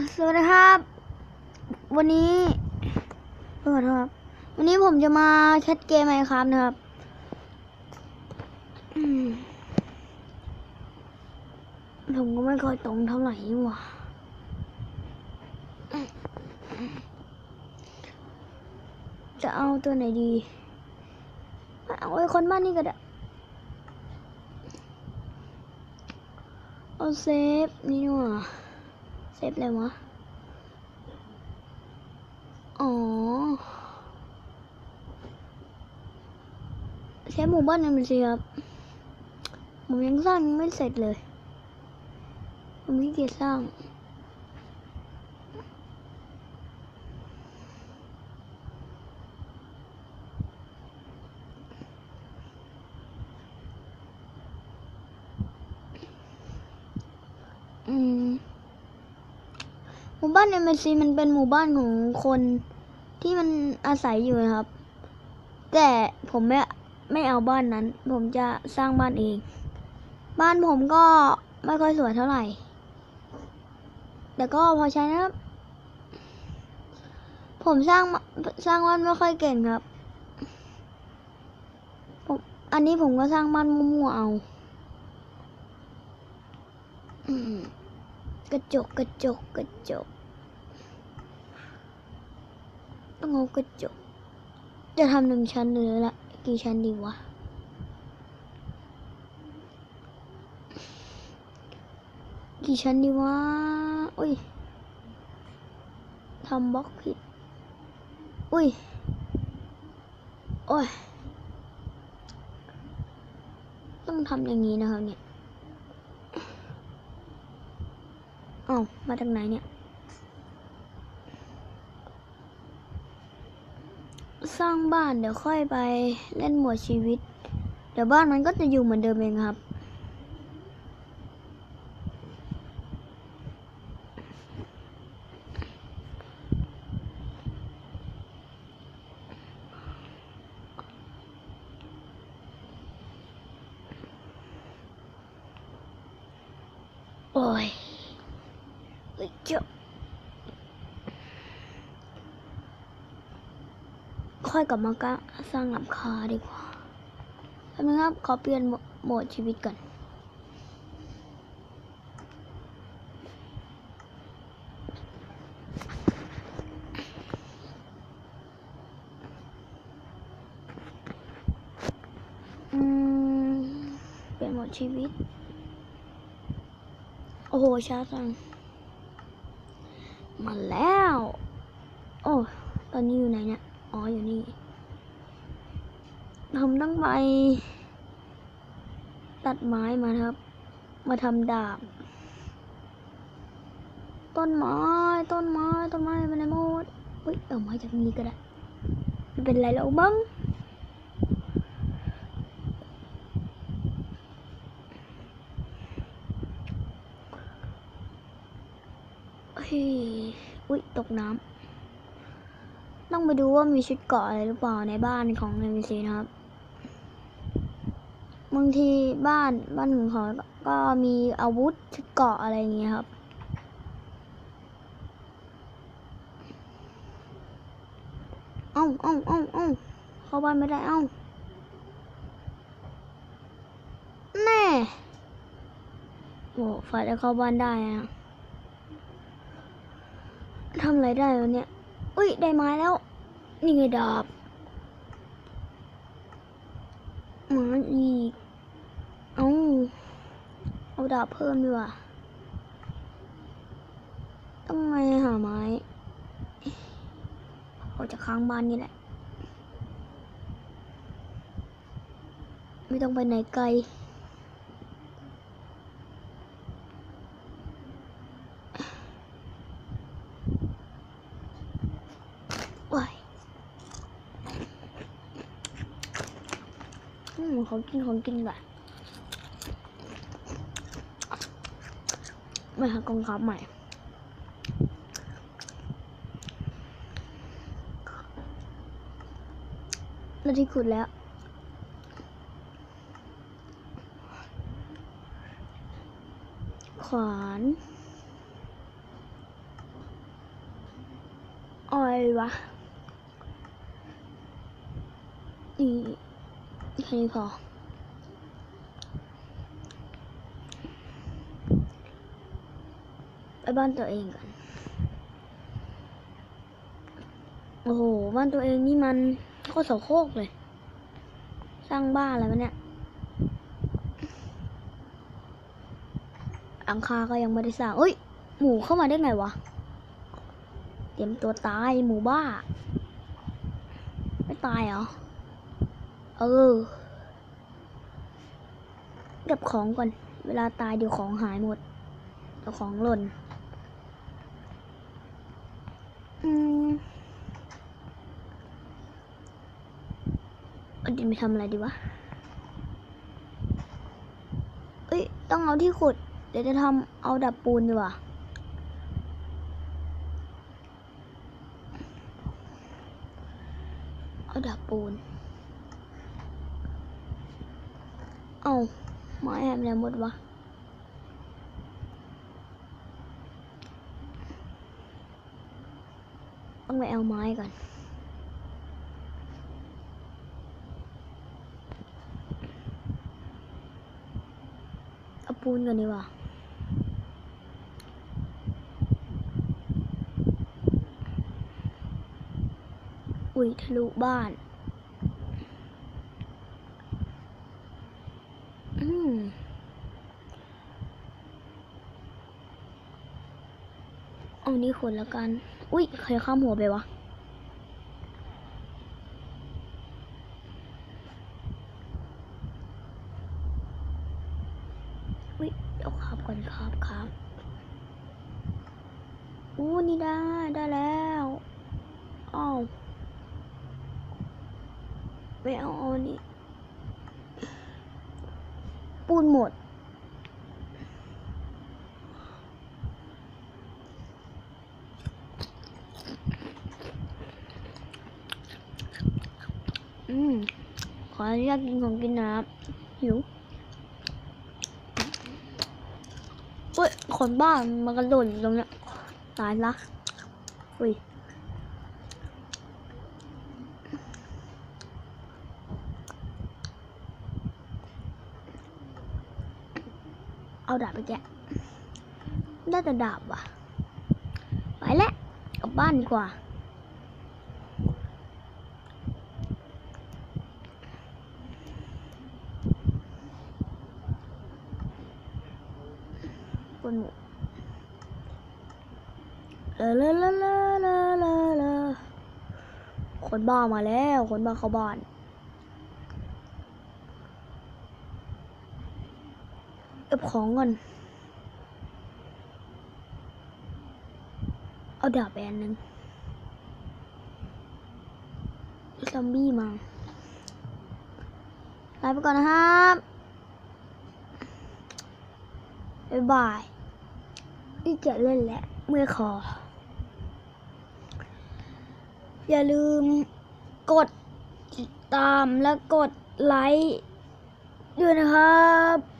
สวัสดีครับ วันนี้ขอโทษครับ วันนี้ผมจะมาแคทเกมไหมครับนะครับผมก็ไม่ค่อยตรงเท่าไหร่นี่หว่าจะเอาตัวไหนดี เอาไอ้คนบ้านนี่ก็ได้ เอาเซฟนี่นี่หว่า เซฟเลยวะ อ๋อ เซฟหมู่บ้านนั่นเป็นสิครับ ผมยังสร้างยังไม่เสร็จเลย ผมขี้เกียจสร้าง บ้านเอ็มซีมันเป็นหมู่บ้านของคนที่มันอาศัยอยู่นะครับ แต่ผมไม่ไม่เอาบ้านนั้น ผมจะสร้างบ้านเอง บ้านผมก็ไม่ค่อยสวยเท่าไหร่ แต่ก็พอใช้นะครับ ผมสร้างสร้างบ้านไม่ค่อยเก่งครับผมอันนี้ผมก็สร้างบ้านมั่วๆเอากระจกกระจกกระจก ต้องเอากระจก จะทำหนึ่งชั้นหรือละกี่ชั้นดีวะกี่ชั้นดีวะอุ้ยทำบล็อกผิด อุ้ย โอ้ย ต้องทำอย่างนี้นะครับเนี่ยเอ้ามาจากไหนเนี่ย สร้างบ้านเดี๋ยวค่อยไปเล่นหมวดชีวิต เดี๋ยวบ้านมันก็จะอยู่เหมือนเดิมเองครับ โอ้ยเฮ้ยเจ้า ค่อยกลับมากะสร้างหลังคาดีกว่าแป๊บนึงครับขอเปลี่ยนโหมดชีวิตก่อนอืมเปลี่ยนโหมดชีวิต โอ้โหช้าจังมาแล้ว โอ้ ตอนนี้อยู่ไหนเนี่ย อ๋ออยู่นี่ผมต้องไป ตัดไม้มาครับ มาทำดาบ ต้นไม้ ต้นไม้ ต้นไม้ไปไหนหมดอุ้ยเอาไม้จากนี้ก็ได้ไม่เป็นไรแล้วมั้งเฮ้ยอุ้ยตกน้ำ ต้องไปดูว่ามีชุดเกราะอะไรหรือเปล่าในบ้านของเอ็มซีนะครับบางทีบ้านบ้านของเขาก็มีอาวุธชุดเกราะอะไรอย่างเงี้ยครับ อ้าเอ้าเอ้าเอ้าเข้าบ้านไม่ได้อ้าแน่โอ้ฝ่ายจะเข้าบ้านได้อะทำอะไรได้วะเนี่ย อุ้ย ได้ไม้แล้ว นี่ไงดาบมาอีก เอาเอาดาบเพิ่มดีกว่าต้องไงหาไม้ออกจากข้างบ้านนี่แหละ ไม่ต้องไปไหนไกล ว้ายอืม ของกินของกินก่อนไม่หากองครับใหม่แล้วที่ขุดแล้วขวานอะไรวะนี่ นี้พอไปบ้านตัวเองกัน โอ้โห บ้านตัวเองนี่มันโคตรโสโคกเลย สร้างบ้านอะไรวะเนี่ยหลังคาก็ยังไม่ได้สร้างเอ้ย หมูเข้ามาได้ไงวะ เตรียมตัวตายหมูบ้า ไม่ตายเหรอ เออ เก็บของก่อน เวลาตายเดี๋ยวของหายหมดเดี๋ยวของหล่น อืมเอดินไปทำอะไรดีวะ เอ้ย ต้องเอาที่ขุด เดี๋ยวจะทำเอาดับปูนดีกว่าเอาดับปูน เอาไม้แหมแล้วหมดวะต้องไปเอาไม้ก่อนเอาปูนก่อนดีกว่าอุ้ยทะลุบ้าน อืม เอานี้ขนแล้วกัน อุ้ยใครข้ามหัวไปวะ อุ้ยเดี๋ยวขับก่อนครับครับอู้นี่ได้ ได้แล้วอ้าวไม่เอาเอานี่ ปูนหมด อืม ขออนุญาตกินของกินน้ำหิวเฮ้ย คนบ้ามันกระโดดอยู่ตรงเนี้ยตายละอุ้ย เอาดาบไปแกะได้แต่ดาบว่ะ ไปแล้วกลับบ้านดีกว่าบนหมูเลอเลอเลอเลอเลอเลอเลอคนบ้ามาแล้ว คนบ้าเข้าบ้าน เก็บ ของก่อน เอาดาบไปอันหนึ่งซอมบี้มาลาไปก่อนนะครับบ๊ายบายนี่จะเล่นแหละเมื่อคอ อย่าลืมกดติดตามและกดไลค์ด้วยนะครับ